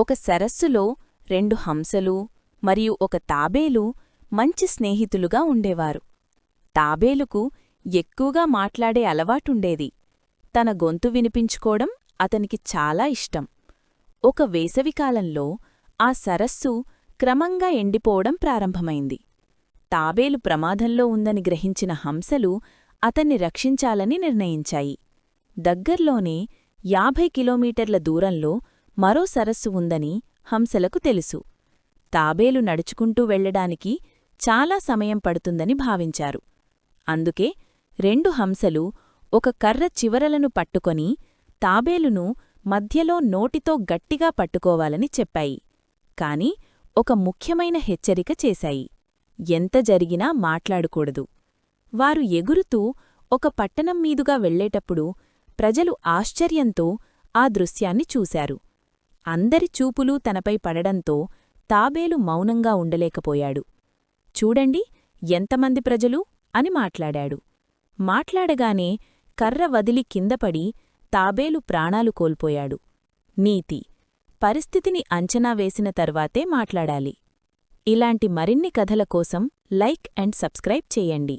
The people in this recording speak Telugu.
ఒక సరస్సులో రెండు హంసలు మరియు ఒక తాబేలు మంచి స్నేహితులుగా ఉండేవారు. తాబేలుకు ఎక్కువగా మాట్లాడే అలవాటుండేది. తన గొంతు వినిపించుకోవడం అతనికి చాలా ఇష్టం. ఒక వేసవికాలంలో ఆ సరస్సు క్రమంగా ఎండిపోవడం ప్రారంభమైంది. తాబేలు ప్రమాదంలో ఉందని గ్రహించిన హంసలు అతన్ని రక్షించాలని నిర్ణయించాయి. దగ్గర్లోనే యాభై కిలోమీటర్ల దూరంలో మరో సరస్సు ఉందని హంసలకు తెలుసు. తాబేలు నడుచుకుంటూ వెళ్ళడానికి చాలా సమయం పడుతుందని భావించారు. అందుకే రెండు హంసలు ఒక కర్ర చివరలను పట్టుకొని తాబేలును మధ్యలో నోటితో గట్టిగా పట్టుకోవాలని చెప్పాయి. కాని ఒక ముఖ్యమైన హెచ్చరిక చేశాయి. ఎంత జరిగినా మాట్లాడకూడదు. వారు ఎగురుతూ ఒక పట్టణం మీదుగా వెళ్ళేటప్పుడు ప్రజలు ఆశ్చర్యంతో ఆ దృశ్యాన్ని చూశారు. అందరి చూపులు తనపై పడడంతో తాబేలు మౌనంగా ఉండలేకపోయాడు. చూడండి ఎంతమంది ప్రజలు అని మాట్లాడాడు. మాట్లాడగానే కర్ర వదిలి కిందపడి తాబేలు ప్రాణాలు కోల్పోయాడు. నీతి పరిస్థితిని అంచనా వేసిన తర్వాతే మాట్లాడాలి. ఇలాంటి మరిన్ని కథల కోసం లైక్ అండ్ సబ్స్క్రైబ్ చేయండి.